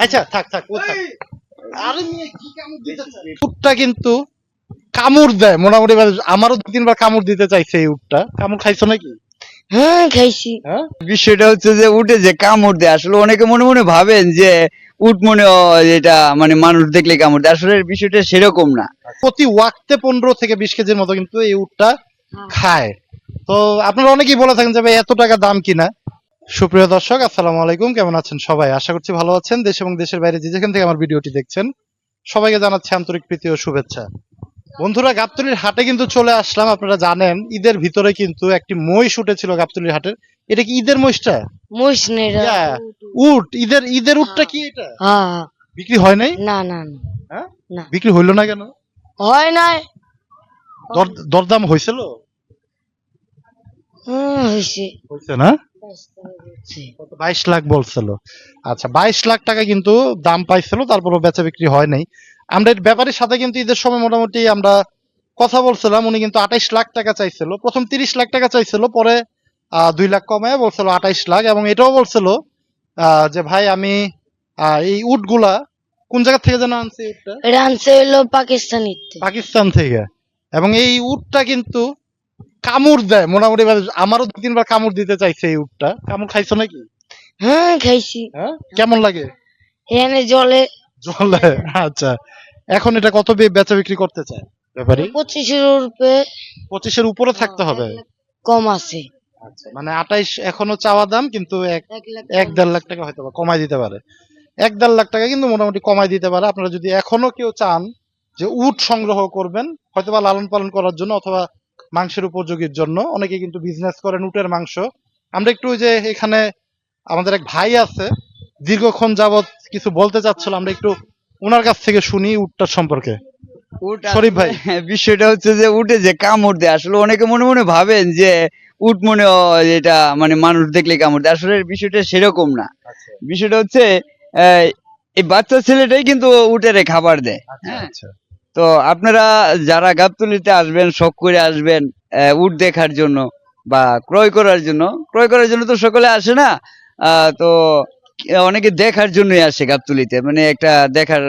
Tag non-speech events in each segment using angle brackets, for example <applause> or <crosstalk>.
আচ্ছা থাক থাক ও থাক। আরে মেয়ে, কি কামড় দিতে? উটটা কিন্তু কামড় দেয় মোটামুটি আমারও দু তিনবার কামড় দিতে চাইছে এই উটটা। কামড় খাইছো নাকি? হ্যাঁ খাইছি। হ্যাঁ? বিষয়টা হচ্ছে যে উঠে যে কামড় দেয় আসলে অনেকে মনে মনে ভাবেন যে উট মনে হয় এটা মানে মানুষ দেখলে কামড় দেয় আসলে বিষয়টা সেরকম না। প্রতি ওয়াক্তে পনেরো থেকে বিশ কেজির মতো কিন্তু এই উটটা খায়। তো আপনারা অনেকেই বলে থাকেন যে ভাই এত টাকা দাম কিনা? সুপ্রিয় দর্শক আসসালামু আলাইকুম। কেমন আছেন সবাই? আশা করছি ভালো আছেন। দেশ এবং দেশের বাইরে যে যেখান থেকে আমার ভিডিওটি দেখছেন সবাইকে জানাচ্ছি আন্তরিক প্রীতি ও শুভেচ্ছা। বন্ধুরা গাবতলির হাটে কিন্তু চলে আসলাম। আপনারা জানেন ঈদের ভিতরে কিন্তু একটি মহিষ উঠেছিল গাবতলির হাটের। এটা কি ঈদের মহিষটা মুস নেই। উট। ঈদের ঈদের উটটা কি এটা? হ্যাঁ। বিক্রি হয় নাই? না না না। হ্যাঁ? না। বিক্রি হইল না কেন? হয় নাই। দর- দরদাম হয়েছিল হয়েছে না? বাইশ লাখ বলছিল। আচ্ছা বাইশ লাখ টাকা কিন্তু দাম পাইছিল তারপরও বেচা বিক্রি হয় নাই। আমরা এর ব্যাপারীর সাথে কিন্তু ঈদের সময় মোটামুটি আমরা কথা বলছিলাম উনি কিন্তু আঠাইশ লাখ টাকা চাইছিল। প্রথম তিরিশ লাখ টাকা চাইছিল পরে দুই লাখ কমায় বলছিল আঠাইশ লাখ এবং এটাও বলছিল আহ, যে ভাই আমি আহ, এই উটগুলা কোন জায়গা থেকে যেন আনছি উটটা? এটা আনছে হইল পাকিস্তানি পাকিস্তান থেকে। এবং এই উটটা কিন্তু কামড় দেয় মোটামুটি আমারও দু তিনবার কামড় দিতে চাইছে এই উটটা। কামড় খাইছো নাকি? হ্যাঁ খাইছি। হ্যাঁ? কেমন লাগে? এখানে জলে। চলে আচ্ছা। এখন এটা কত বেচা বিক্রি করতে চায়? ব্যাপারী? পঁচিশের রুপে পঁচিশের উপরে থাকতে হবে? কম আছে। আচ্ছা মানে আঠাইশ এখনও চাওয়া দাম কিন্তু এক দেড় লাখ টাকা হয়তো কমাই দিতে পারে। এক দেড় লাখ টাকা কিন্তু মোটামুটি কমাই দিতে পারে। আপনারা যদি এখনও কেউ চান যে উট সংগ্রহ করবেন হয়তোবা লালন পালন করার জন্য অথবা মাংসের উপযোগীর জন্য। অনেকে কিন্তু বিজনেস করেন উটের মাংস। আমরা একটু ওই যে এখানে আমাদের এক ভাই আছে দীর্ঘক্ষণ যাবত কিছু বলতে চাচ্ছিল আমরা একটু ওনার কাছ থেকে শুনি উটটার সম্পর্কে। উট শরীফ ভাই। <laughs> বিষয়টা হচ্ছে যে উঠে যে কামড় দেয় আসলে অনেকে মনে মনে ভাবেন যে উট মনে এটা মানে মানুষ দেখলে কামড় দেয়। আসলে বিষয়টা সেরকম না। বিষয়টা হচ্ছে আহ, এই বাচ্চা ছেলেটাই কিন্তু উটেরে খাবার দেয় হ্যাঁ। তো আপনারা যারা গাবতলিতে আসবেন শখ করে আসবেন উট দেখার জন্য বা ক্রয় করার জন্য ক্রয় করার জন্য তো সকলে আসে না আহ, তো অনেকে দেখার জন্যই আসে গাবতলিতে। মানে একটা দেখার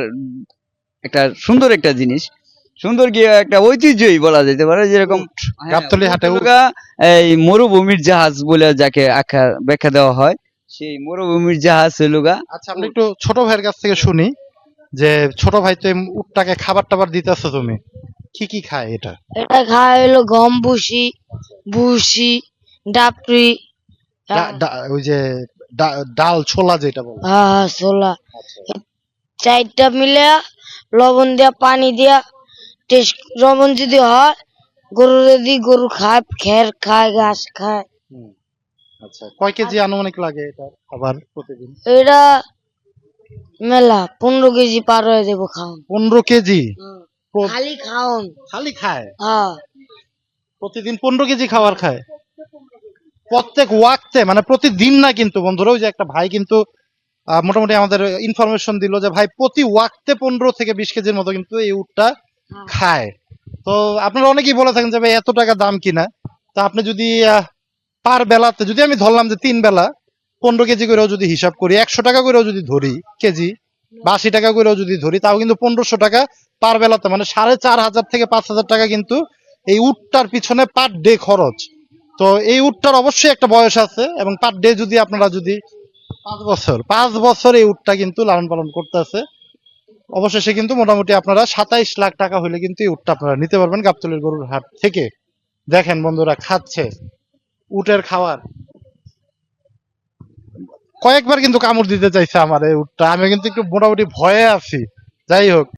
একটা সুন্দর একটা জিনিস। সুন্দর কি একটা ঐতিহ্যই বলা যেতে পারে যেরকম গাবতলী হাটে এই মরুভূমির জাহাজ বলে যাকে আখ্যা ব্যাখ্যা দেওয়া হয় সেই মরুভূমির জাহাজ হইল গা আচ্ছা আমরা একটু ছোট ভাইয়ের কাছ থেকে শুনি। যে ছোট ভাই তো উটটাকে খাবার টাবার দিতেছো তুমি কি কি খায় এটা? এটা খাওয়া হইল গম ভুসি ভুসি ডাপড়ি ডা- ডা- ওই যে ডাল ছোলা যেটা বলে। হ্যাঁ ছোলা। চারটা মিলে লবণ দিয়া পানি দিয়া টেস্ট লবণ যদি হয় গরু যদি গরু খায় খের খায় ঘাস খায়। আচ্ছা কয় কেজি আনুমানিক লাগে এটা খাবার প্রতিদিন? এটা মেলা পনেরো কেজি পার হয়ে যাব খাওন পনেরো কেজি? খালি খাওন খালি খায়? হ্যাঁ। প্রতিদিন পনেরো কেজি খাবার খায়? প্রত্যেক ওয়াক্তে মানে প্রতিদিন না কিন্তু বন্ধুরা ওই যে একটা ভাই কিন্তু মোটামুটি আমাদের ইনফরমেশন দিল যে ভাই প্রতি ওয়াক্তে পনেরো থেকে বিশ কেজির মতো কিন্তু এই উটটা খায়। তো আপনারা অনেকেই বলে থাকেন যে ভাই এত টাকা দাম কিনা? তা আপনি যদি পার বেলাতে যদি আমি ধরলাম যে তিন বেলা পনেরো কেজি করেও যদি হিসাব করি, একশো টাকা করেও যদি ধরি কেজি বা আশি টাকা করেও যদি ধরি, তাও কিন্তু পনেরোশো টাকা পার বেলাতে। মানে সাড়ে চার হাজার থেকে পাঁচ হাজার টাকা কিন্তু এই উটটার পিছনে পার ডে খরচ। তো এই উটটার অবশ্যই একটা বয়স আছে এবং পার ডে যদি আপনারা যদি পাঁচ বছর পাঁচ বছর এই উটটা কিন্তু লালন পালন করতে আছে, অবশেষে কিন্তু মোটামুটি আপনারা সাতাইশ লাখ টাকা হলে কিন্তু এই উটটা আপনারা নিতে পারবেন গাবতলির গরুর হাট থেকে। দেখেন বন্ধুরা, খাচ্ছে। উটের খাবার কয়েকবার কিন্তু কামড় দিতে চাইছে আমার এই উটটা। আমি কিন্তু একটু মোটামুটি ভয়ে আছি। যাই হোক।